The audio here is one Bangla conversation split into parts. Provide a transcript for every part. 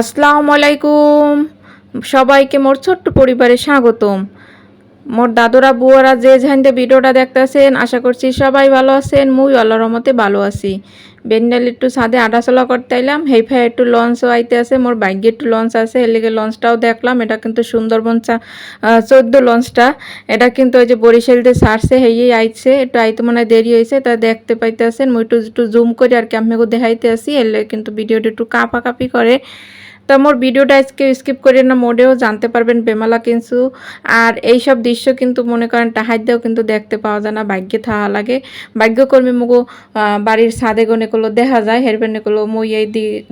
আসসালামু আলাইকুম। সবাইকে মোর ছোট্ট পরিবারে স্বাগতম। মোর দাদুরা বুয়ারা যে যেখানতে ভিডিওটা দেখতেছেন, আশা করছি সবাই ভালো আছেন, মুই আল্লাহর রহমতে ভালো আছি। বেন্ডাল একটু ছাদে আটাচলা করতে এলাম হেই ফাই একটু লঞ্চও আইতে আছে, মোর বাইকে একটু লঞ্চ আছে এর লিগে লঞ্চটাও দেখলাম, এটা কিন্তু সুন্দরবন চোদ্দ লঞ্চটা, এটা কিন্তু ওই যে বরিশালতে সারছে হেই আইছে, একটু আইতে মনে হয় দেরি হয়েছে তা দেখতে পাইতে আছেন মুই একটু একটু জুম করে আর কি আমি দেখাইতে আসি এলে কিন্তু ভিডিওটা একটু কাপা কাপি করে। তা মোর ভিডিওটা আজকে স্কিপ করে না মোডেও জানতে পারবেন বেমালা কিন্তু আর এই সব দৃশ্য কিন্তু মনে করেন টাহাইদেও কিন্তু দেখতে পাওয়া যায় না, ভাগ্যে থাকা লাগে। ভাগ্যকর্মী মুগো বাড়ির ছাদে গনে গুলো দেখা যায় হেরবেনে গুলো মই এই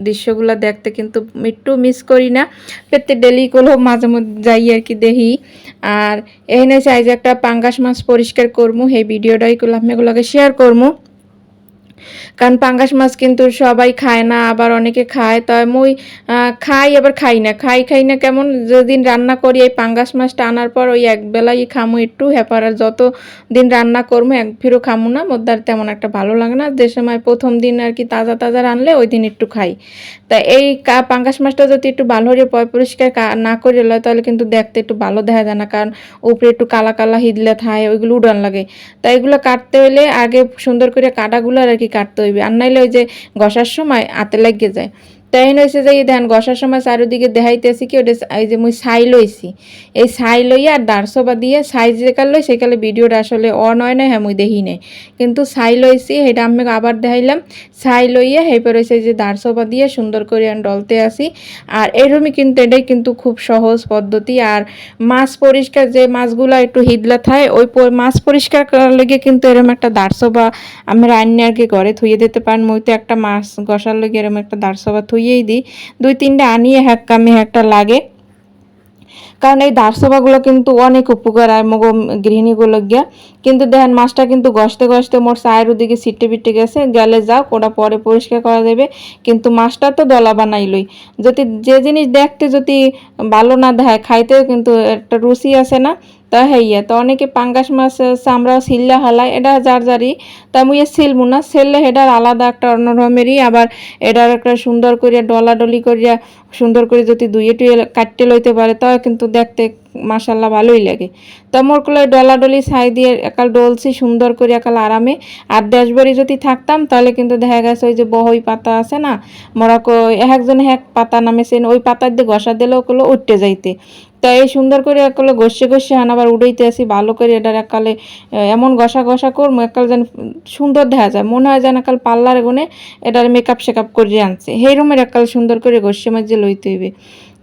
দৃশ্যগুলো দেখতে কিন্তু একটু মিস করি না। প্রত্যেক ডেলি গুলো মাঝে মধ্যে যাই আর কি দেখি। আর এখানে চাই যে একটা পাঙ্গাস মাছ পরিষ্কার করমু, সেই ভিডিওটাই করলাম এগুলোকে শেয়ার করমু। কারণ পাঙ্গাস মাছ কিন্তু সবাই খায় না, আবার অনেকে খায়। তাই মুই খাই, আবার খাই না। খাই খাই না কেমন? যেদিন রান্না করি এই পাঙ্গাস মাছটা আনার পর ওই এক বেলাই খামু একটু হ্যাপার আর যত দিন রান্না করব এক ফিরও খামু না। মোদ্দার তেমন একটা ভালো লাগে না। যে সময় প্রথম দিন আর কি তাজা তাজা রানলে ওই দিন একটু খাই। তা এই পাঙ্গাস মাছটা যদি একটু ভালো হয়ে পয় পরিষ্কার না করে লয় তাহলে কিন্তু দেখতে একটু ভালো দেখা যায় না। কারণ উপরে একটু কালা কালা হিদলে থায় ওইগুলো উড়ান লাগে। তাই এগুলো কাটতে হলে আগে সুন্দর করে কাটাগুলো আর কি কাটতে হইবে। আর নাইলে ওই যে ঘষার সময় হাতে লাগিয়ে যায়। তাই হয়েছে যে, এই ধ্যান ঘষার সময় চারিদিকে দেখাইতেছি কি, ওটা এই যে মুই ছাই লইছি। এই ছাই লইয়া আর দাঁড়সবা দিয়ে ছাই যে কাল লই সেকালে ভিডিওটা আসলে অন হয় না হ্যাঁ মুই দেখি নাই। কিন্তু ছাই লইছি সেটা আমি আবার দেখাইলাম। ছাই লইয়া হেপর হয়েছে যে দাঁড়সবা দিয়ে সুন্দর করে ডলতে আসি। আর এরকমই কিন্তু, এটাই কিন্তু খুব সহজ পদ্ধতি। আর মাছ পরিষ্কার, যে মাছগুলো একটু হিদলা থাকে ওই মাছ পরিষ্কার করার লেগে কিন্তু এরম একটা দাঁড়সবা আমি কি ঘরে থুয়ে দিতে পারেন। মই তো একটা মাছ গসার লেগে এরম একটা দাঁড়সবা থুইয়েই দিই। দুই তিনটা আনিয়ে হ্যাক কামে একটা লাগে। কারণ এই দারসভাগুলো কিন্তু অনেক উপকার হয় মগো গৃহিণীগুলো গিয়া। কিন্তু দেখেন মাছটা কিন্তু গসতে গসতে মোর সায়ের ওদিকে সিটে বিটে গেছে, গেলে যাও ওটা পরে পরিষ্কার করা যাবে। কিন্তু মাছটা তো দলা বানাইলই। যদি যে জিনিস দেখতে যদি ভালো না দেখায়, খাইতেও কিন্তু একটা রুচি আছে না। তা হেইয়া, তো অনেকে পাঙ্গাস মাছ, চামড়া সিল্লা হালাই, এটা যার যারই। তা মুই সিলমু না সেললে এটার আলাদা একটা অন্যরকমেরই আবার এটার একটা সুন্দর করিয়া, ডলাডলি করিয়া, সুন্দর করে যদি দুইয়ে টুয়ে কাটতে লইতে পারে তাও কিন্তু দেখতে মাসাল্লাহ ভালোই লাগে। তা মোর কলে ডলাডলি ছাই দিয়ে একাল ডলছি সুন্দর করে একাল আরামে। আর দেশবাড়ি যদি থাকতাম তাহলে কিন্তু দেখা গেছে ওই যে বহই পাতা আছে না মোরা একজন এক পাতা নামেছেন ওই পাতার দিয়ে ঘষা দিলেও ওগুলো উঠতে যাইতে। তা এই সুন্দর করে একালে ঘষে ঘষে হান আবার উড়াইতে আসি ভালো করে এটার আহ, এমন ঘষা ঘষা করব একাল যেন সুন্দর দেখা যায় মনে হয় যেন একাল পাল্লার গুনে এটার মেকআপ শেকআপ করে আনছে। সেই রুমের একাল সুন্দর করে ঘষে মাঝে লইতে হইবে।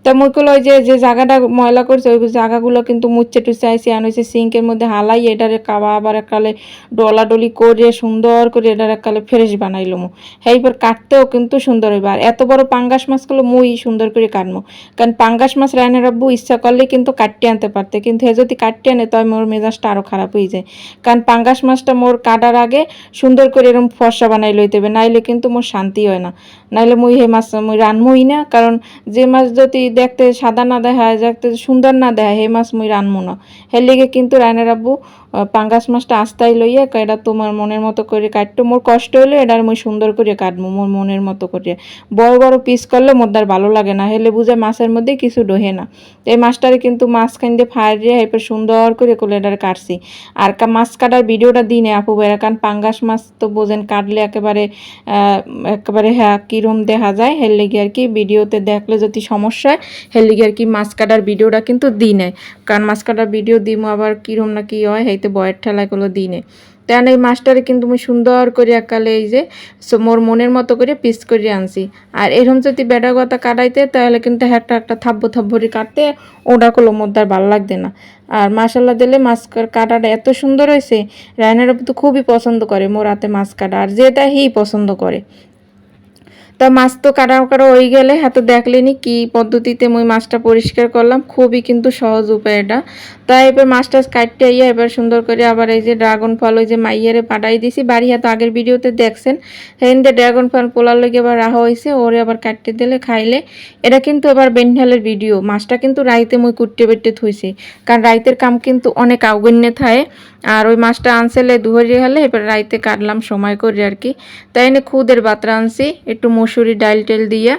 তা মুকুল ওই যে যে জায়গাটা ময়লা করছে, ওই জায়গাগুলো কিন্তু মুচ্ছে টুচ্ছে আইসি আন হয়েছে সিঙ্কের মধ্যে হালাই, এটারে কাবা আবার একালে ডলাডলি করে সুন্দর করে এটার একালে ফ্রেশ বানাইলো মু। সেইপর কাটতেও কিন্তু সুন্দর হইবে। আর এত বড় পাঙ্গাস মাছগুলো মুই সুন্দর করে কাটমু। কারণ পাঙ্গাস মাছ রায়না রাব্বু ইচ্ছা করলে কিন্তু কাটতে আনতে পারতে, কিন্তু হে যদি কাটতে আনে তবে মোর মেজাজটা আরও খারাপ হয়ে যায়। কারণ পাঙ্গাস মাছটা মোর কাটার আগে সুন্দর করে এরকম ফর্সা বানাই লইতে হবে, নাইলে কিন্তু মোর শান্তি হয় না। নাইলে মুই হে মাছ মুই রানমুই না। কারণ যে মাছ যদি দেখতে সাদা না দেখায় দেখতে সুন্দর না দেখায় হে মাছ মুই রানমু না। হের লিগে কিন্তু রায়না রাব্বু আহ, পাঙ্গাস মাছটা আস্তায় লইয়া এটা তোমার মনের মতো করে কাটতো। মোর কষ্ট হলে এটার মুই সুন্দর করে কাটবো মোর মনের মতো করে। বড় বড় পিস করলে মোদ্দার ভালো লাগে না হেলে বুঝে মাছের মধ্যে কিছু ডোহে না। এই মাছটারে কিন্তু মাঝখান দিয়ে ফাড়িয়ে এরপর সুন্দর করে কোলে এটার কাটছি। আর মাছ কাটার ভিডিওটা দিনে আপু বেড়া কারণ পাঙ্গাস মাছ তো বোঝেন কাটলে একেবারে একেবারে হ্যাঁ কিরম দেখা যায়। হের লেগে আর কি ভিডিওতে দেখলে যদি সমস্যা হয় লেগে আর কি মাছ কাটার ভিডিওটা কিন্তু দিই নেয় কারণ মাছ কাটার ভিডিও দিমু আবার কিরম না কি হয় হেইতে বয়ের ঠেলাগুলো দিই নেয় তেন এই মাছটারে কিন্তু আমি সুন্দর করে একালে এই যে মোর মনের মতো করে পিস করে আনছি। আর এরকম যদি বেটা কথা কাটাইতে, তাহলে কিন্তু একটা একটা থাব্ব থাব্বরি কাটতে ওটা করল মোদ্দার ভালো লাগবে না। আর মাসাল্লা দিলে মাছ কাটাটা এত সুন্দর হয়েছে রায়নারা তো খুবই পছন্দ করে মোর হাতে মাছ কাটা, আর যেটা হি পছন্দ করে। তা মাছ তো কাটা কাটা হয়ে গেলে হ্যাঁ তো দেখলেনি কি পদ্ধতিতে মই মাছটা পরিষ্কার করলাম। খুবই কিন্তু সহজ উপায় এটা। তাই এবার মাছটা কাটতে আইয়া এবার সুন্দর করে আবার এই যে ড্রাগন ফল ওই যে মাইয়ারে পাঠাই দিছি। বাড়ি হয়তো আগের ভিডিওতে দেখছেন হেন্দে ড্রাগন ফল পোলার লেগে এবার রাহা হয়েছে ওরে আবার কাটতে দিলে, খাইলে। এটা কিন্তু এবার বেনহালের ভিডিও। মাছটা কিন্তু রাইতে মই কুটতে বেটে থইছি। কারণ রাইতের কাম কিন্তু অনেক আউগণ্যে থাকে। আর ওই মাছটা আনছেলে দুহরি হলে এবার রাইতে কাটলাম সময় করে আর কি। তাই এনে খুদের বাতরা আনছি, একটু মসুরি ডাইল টেল দিয়া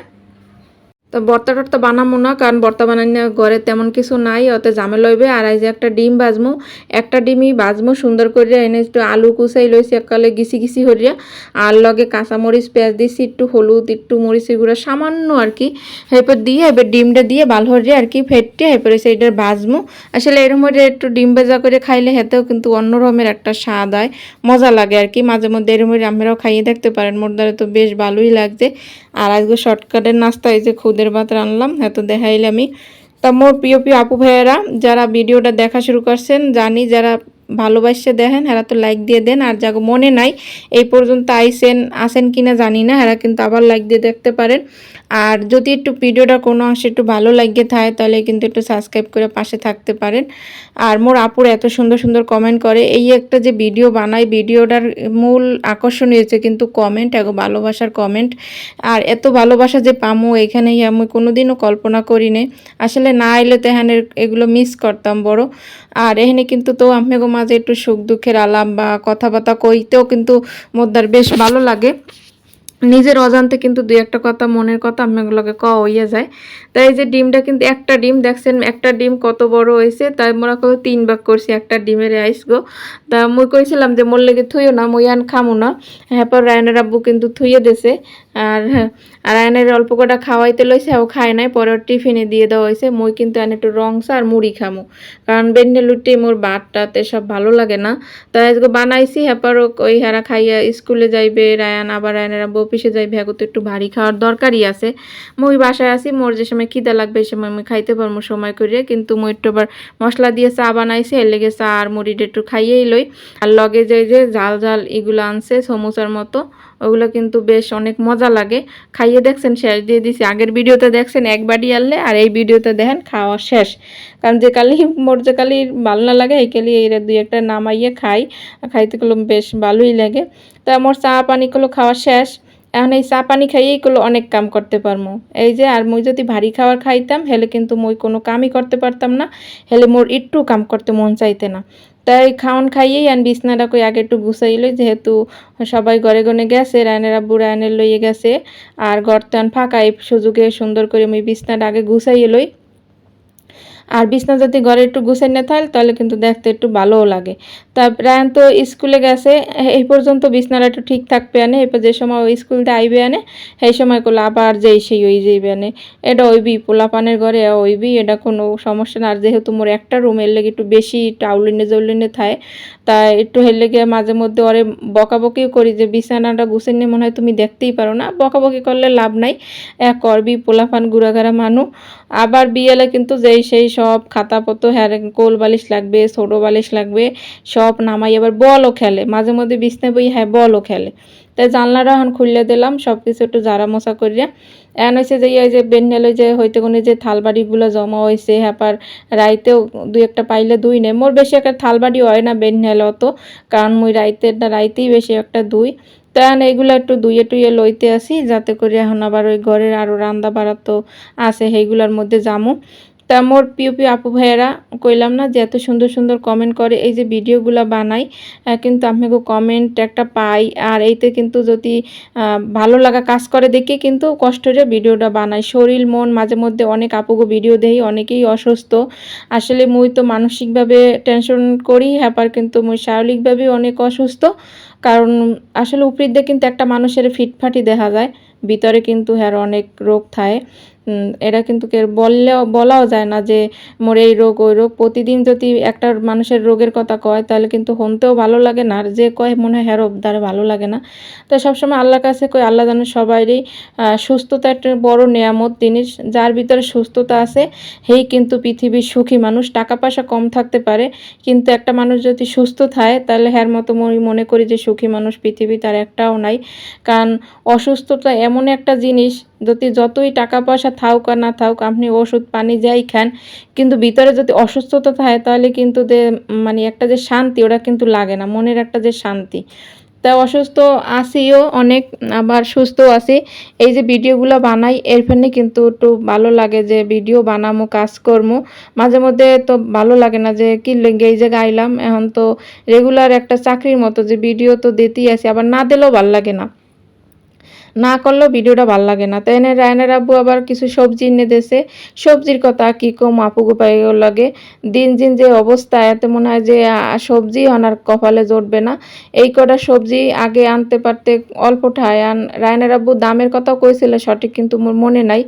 তো ভর্তা টর্তা বানাবো না, কারণ ভর্তা বানানো ঘরে তেমন কিছু নাই, অত ঝামেলা হইবে। আর এই যে একটা ডিম ভাজমু একটা ডিমই ভাজমু সুন্দর করে এনে একটু আলু কুচাই লইছি এককালে গিসি গিসি হরিয়া আর লগে কাঁচামরিচ, পেঁয়াজ দিছি, একটু হলুদ, একটু মরিচের গুঁড়া, সামান্য আর কি। এরপর দিয়ে এবার ডিমটা দিয়ে ভালো হরিয়া আর কি ফেটে, এরপরে সেইটা ভাজমু আসলে এরকম হরিয়া একটু ডিম ভাজা করে খাইলে হেতেও কিন্তু অন্য রকমের একটা স্বাদ হয়, মজা লাগে আর কি। মাঝে মধ্যে এরকম হরিয়া আপনারাও খাইয়ে দেখতে পারেন দ্বারা তো বেশ ভালোই লাগছে। আর আজকে শর্টকাটের নাস্তা, এই যে খুদের ভাত রানলাম। এত দেখাইলে আমি তা মোর প্রিয় প্রিয় আপু ভাইয়েরা, যারা ভিডিওটা দেখা শুরু করছেন, জানি যারা ভালোবাসে দেখেন, এরা তো লাইক দিয়ে দেন, আর যাকে মনে নাই এই পর্যন্ত আইসেন, আসেন কিনা জানি না, এরা কিন্তু আবার লাইক দিয়ে দেখতে পারেন। আর যদি একটু ভিডিওটা কোনো অংশে একটু ভালো লাগিয়ে থাকে, তাহলে কিন্তু একটু সাবস্ক্রাইব করে পাশে থাকতে পারেন। আর মোর আপুর এত সুন্দর সুন্দর কমেন্ট করে, এই একটা যে ভিডিও বানাই ভিডিওটার মূল আকর্ষণ হয়েছে কিন্তু কমেন্ট এগো ভালোবাসার কমেন্ট আর এত ভালোবাসা যে পামো, এখানেই আমি কোনোদিনও কল্পনা করি আসলে না এলে তো এগুলো মিস করতাম বড়। আর এখানে কিন্তু তো আপনাকে মাঝে একটু সুখ দুঃখের আলাপ বা কথাবার্তা কইতেও কিন্তু মোদ্দার বেশ ভালো লাগে। নিজের অজান্তে কিন্তু দুই একটা কথা মনের কথা আপনাগুলোকে ক হইয়া যায়। তাই এই যে ডিমটা কিন্তু একটা ডিম, দেখছেন একটা ডিম কত বড় হয়েছে তাই মোরা কত তিন ভাগ করছি একটা ডিমের আইস গো। তা মুই কইছিলাম যে মোর লেগে থুইও না, মুই আন খামো না। হ্যাঁ পর রায়নের আব্বু কিন্তু থুইয়ে দেছে আর আর রায়নের অল্প কটা খাওয়াইতে লইছে, ও খায় নাই, পরে টিফিনে দিয়ে দেওয়া হয়েছে মুই কিন্তু এনে একটু রংসা আর মুড়ি খামু। কারণ বেন্ডে লুটি মোর ভাতটাতে সব ভালো লাগে না। তাই আজকে বানাইছি হ্যাঁ পর ওই হারা খাইয়া স্কুলে যাইবে, রায়ান আবার রায়নের আব্বু অফিসে যাইবে হ্যাঁ তো একটু ভারী খাওয়ার দরকারই আছে। মুই বাসায় আছি, মোর যে সময় খিদা লাগবে, এই সময় আমি খাইতে পারব সময় করে কিন্তু মুই একটু আবার মশলা দিয়ে চা বানাইছি, এর লেগে চা আর মুড়িটা একটু খাইয়েই লই। আর লগে যে যে ঝাল ঝাল এগুলো আনছে, সমোসার মতো ওগুলো কিন্তু বেশ অনেক মজা লাগে। খাইয়ে দেখছেন, শেষ দিয়ে দিছি। আগের ভিডিওতে দেখছেন, এক বাড়ি আনলে আর এই ভিডিওতে দেখেন, খাওয়া শেষ। কারণ যে কালি, মোর যে কালি ভালো না লাগে, এই কালি এরা দুই একটা নামাইয়ে খাই। খাইতে গেলো বেশ ভালোই লাগে। তা আমার চা পানিগুলো খাওয়া শেষ। এখন এই চা পানি খাইয়েই গুলো অনেক কাম করতে পারমু। এই যে, আর মুই যদি ভারী খাবার খাইতাম, হেলে কিন্তু মুই কোনো কামই করতে পারতাম না। হেলে মোর একটু কাম করতে মন চাইতে না। তাই খাওয়ান খাইয়েই আন বিছনাটা কই আগে একটু গুছাই লই, যেহেতু সবাই ঘরে গনে গেছে, রায়নের আব্বু রায়নের লইয়ে গেছে। আর ঘর টান ফাঁকা, এই সুযোগে সুন্দর করে আমি বিছনাটা আগে গুছাই লই। আর বিছনা যদি ঘরে একটু গুছাই না থাকে তাহলে কিন্তু দেখতে একটু ভালোও লাগে। তা রায়ন তো স্কুলে গেছে এই পর্যন্ত বিছনাটা একটু ঠিক থাকবে আনে, এরপর যে সময় ওই স্কুল দিয়ে আইবে আনে, সেই সময় করলে আবার যেই সেই ওই যেই আনে। এটা ওইবি, পোলাপানের ঘরে ওইবি, এটা কোনো সমস্যা না। আর যেহেতু মোর একটা রুমের লেগে একটু বেশি টাউলিনে জৌলিনে থাকে তা একটু হেলে গিয়ে মাঝে মধ্যে ওরে বকাবকিও করি যে বিছানাটা গুছে নিয়ে মনে হয় তুমি দেখতেই পারো না। বকাবকি করলে লাভ নাই। এক করবি পোলাফান, গুড়াঘাড়া মানু। আবার বিয়েলে কিন্তু যেই সেই সব খাতাপত্র হ্যাঁ কোল বালিশ লাগবে, ছোটো বালিশ লাগবে, সব নামাই আবার বলও খেলে। মাঝে মধ্যে বিছনা বই হ্যাঁ বলও খেলে। তাই জানলাটা এখন খুললে দিলাম সব কিছু একটু জারা মশা করিয়া। এন হয়েছে যে, এই যে বেন্নেল যে হইতে কোনো যে থালবাড়িগুলো জমা হয়েছে হ্যাপার রাইতেও দুই একটা পাইলে দুই নেই। মোর বেশি একটা থালবাড়ি হয় না বেন্নেল অত, কারণ মুই রাইতে রাইতেই বেশি একটা দুই। তাই এইগুলো একটু দুইয়ে টুইয়ে লইতে আসি, যাতে করে এখন আবার ওই ঘরের আরও রান্না বাড়া তো আছে, সেইগুলোর মধ্যে জামু তা মোর প্রিয় প্রিয় আপু ভাইয়েরা কইলাম না যে এত সুন্দর সুন্দর কমেন্ট করে, এই যে ভিডিওগুলো বানাই কিন্তু আপনাকে কমেন্ট একটা পাই, আর এইতে কিন্তু যদি ভালো লাগা কাজ করে দেখে কিন্তু কষ্টরে ভিডিওটা বানাই। শরীর, মন, মাঝে মধ্যে অনেক আপুগো ভিডিও দেই, অনেকেই অসুস্থ। আসলে মুই তো মানসিকভাবে টেনশন করি হ্যাপার কিন্তু মুই শারীরিকভাবে অনেক অসুস্থ। কারণ আসলে উপরির দিয়ে কিন্তু একটা মানুষের ফিটফাটি দেখা যায়, ভিতরে কিন্তু হ্যার অনেক রোগ থাকে। এটা কিন্তু বললেও, বলাও যায় না যে মোর এই রোগ, ওই রোগ প্রতিদিন যদি একটা মানুষের রোগের কথা কয়, তাহলে কিন্তু হনতেও ভালো লাগে না। আর যে কয়, মনে হয় হ্যারো দ্বারা ভালো লাগে না। তো সবসময় আল্লাহর কাছে কই, আল্লাহ যেন সবাইরই সুস্থতা একটা বড় নেয়ামত জিনিস যার ভিতরে সুস্থতা আছে সেই কিন্তু পৃথিবীর সুখী মানুষ। টাকা পয়সা কম থাকতে পারে, কিন্তু একটা মানুষ যদি সুস্থ থাকে, তাহলে হ্যার মতো মনে করি যে সুখী মানুষ পৃথিবী তার একটাও নাই। কারণ অসুস্থতা এমন একটা জিনিস যদি যতই টাকা পয়সা থাকুক আর না থাকুক আপনি ওষুধ, পানি যাই খান, কিন্তু ভিতরে যদি অসুস্থতা থাকে, তাহলে কিন্তু যে মানে একটা যে শান্তি, ওটা কিন্তু লাগে না, মনের একটা যে শান্তি। তা অসুস্থ আসিও অনেক, আবার সুস্থ আছি। এই যে ভিডিওগুলো বানাই, এর ফেনে কিন্তু একটু ভালো লাগে যে ভিডিও বানামো, কাজ করমো। মাঝে মধ্যে তো ভালো লাগে না যে, কি লেগে, এই জায়গায় আইলাম এখন তো রেগুলার একটা চাকরির মতো যে ভিডিও তো দিতেই আছি আবার না দিলেও ভালো লাগে না। না করলেও ভিডিওটা ভালো লাগে না। তাই এনে রায়নার আব্বু আবার কিছু সবজি এনে দেশে সবজির কথা কী কম আপু গোপাই লাগে? দিন দিন যে অবস্থা, এতে মনে হয় যে সবজি আনার কপালে জোটবে না। এই কটা সবজি আগে আনতে পারতে অল্প ঠায়। আন রায়নার আব্বু দামের কথাও কইছিল, সঠিক কিন্তু মোর মনে নাই।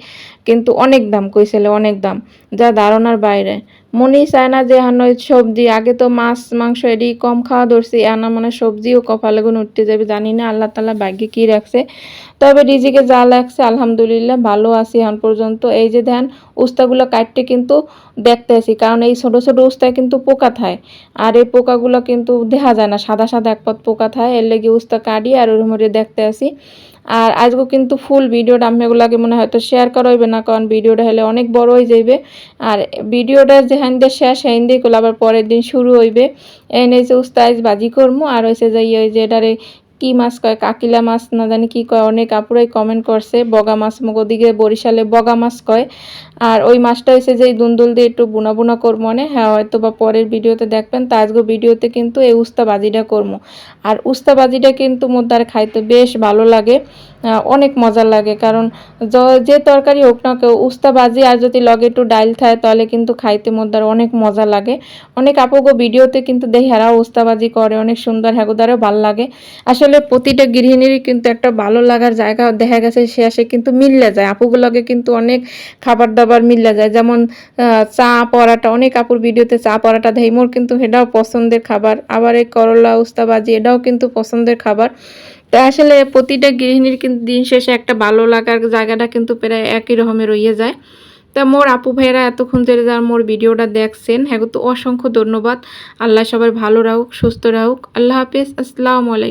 কিন্তু অনেক দাম কইছিল, অনেক দাম। যা ধারণার বাইরে। মনেই চায় না যে হান ওই সবজি, আগে তো মাছ, মাংস এডি কম খাওয়া ধরছি আনা মানে সবজিও কপালে গুণ উঠতে যাবে, জানি না, আল্লাহ তালা ভাগ্যে কি রাখছে। তবে রিজিকে যা লাগছে, আলহামদুলিল্লাহ ভালো আছি এখন পর্যন্ত। এই যে ধ্যান, উস্তাগুলো কাটতে কিন্তু দেখতে আসি কারণ এই ছোট ছোট উস্তায় কিন্তু পোকা থায়। আর এই পোকাগুলো কিন্তু দেখা যায় না, সাদা সাদা এক পথ পোকা থায়, এর লেগে উস্তা কাটি আর ওর মধ্যে দেখতে আসি আর আজকে কিন্তু ফুল ভিডিওটা আমি এগুলাকে মনে হয়তো শেয়ার করা হইবে না, কারণ ভিডিওটা হলে অনেক বড় হয়ে যাইবে। আর ভিডিওটা যেখান দিয়ে শেষ সেখান দিয়ে করলে আবার পরের দিন শুরু হইবে। এনে যে উস্তাইজ ভাজি করব আর হয়েছে যাই ওই যে এটারে কি মাছ কয়, কাকিলা মাছ না জানি কি কয়, অনেক আপুরাই কমেন্ট করছে, বগা মাছ মুখ ওদিকে বরিশালে বগা মাছ কয়। আর ওই মাছটা হয়েছে যে দুন্দুল দিয়ে একটু বুনা বুনা করব মানে হ্যাঁ হয়তো বা পরের ভিডিওতে দেখবেন, তা আজকে ভিডিওতে কিন্তু এই উস্তা বাজিটা করব। আর উস্তা বাজিটা কিন্তু মোদ্দার খাইতে বেশ ভালো লাগে অনেক মজা লাগে, কারণ যে তরকারি হোক না কেউ, উস্তা বাজি আর যদি লগে একটু ডাইল থাকে, তাহলে কিন্তু খাইতে মোদ্দার অনেক মজা লাগে। অনেক আপুগো ভিডিওতে কিন্তু দেখি উস্তাবাজি করে, অনেক সুন্দর হ্যাগোদারও ভালো লাগে। আসলে প্রতিটা গৃহিণীরই কিন্তু একটা ভালো লাগার জায়গা দেখা গেছে শেষে কিন্তু মিললে যায়। আপুগুলোকে কিন্তু অনেক খাবার দাবার মিললে যায়। যেমন চা পরাটা, অনেক আপুর ভিডিওতে চা পরাটা দেয়। মোর কিন্তু এটাও পছন্দের খাবার। আবার এই করলা উস্তাবাজি এটাও কিন্তু পছন্দের খাবার। তো আসলে প্রতিটা গৃহিণীর কিন্তু দিন শেষে একটা ভালো লাগার জায়গাটা কিন্তু প্রায় একই রকমের রইয়ে যায়। তা মোর আপু ভাইয়েরা এতক্ষণ ধরে যার মোর ভিডিওটা দেখছেন হ্যাঁ তো অসংখ্য ধন্যবাদ। আল্লাহ সবার ভালো রাখুক, সুস্থ রাখুক। আল্লাহ হাফিজ। আসসালামু আলাইকুম।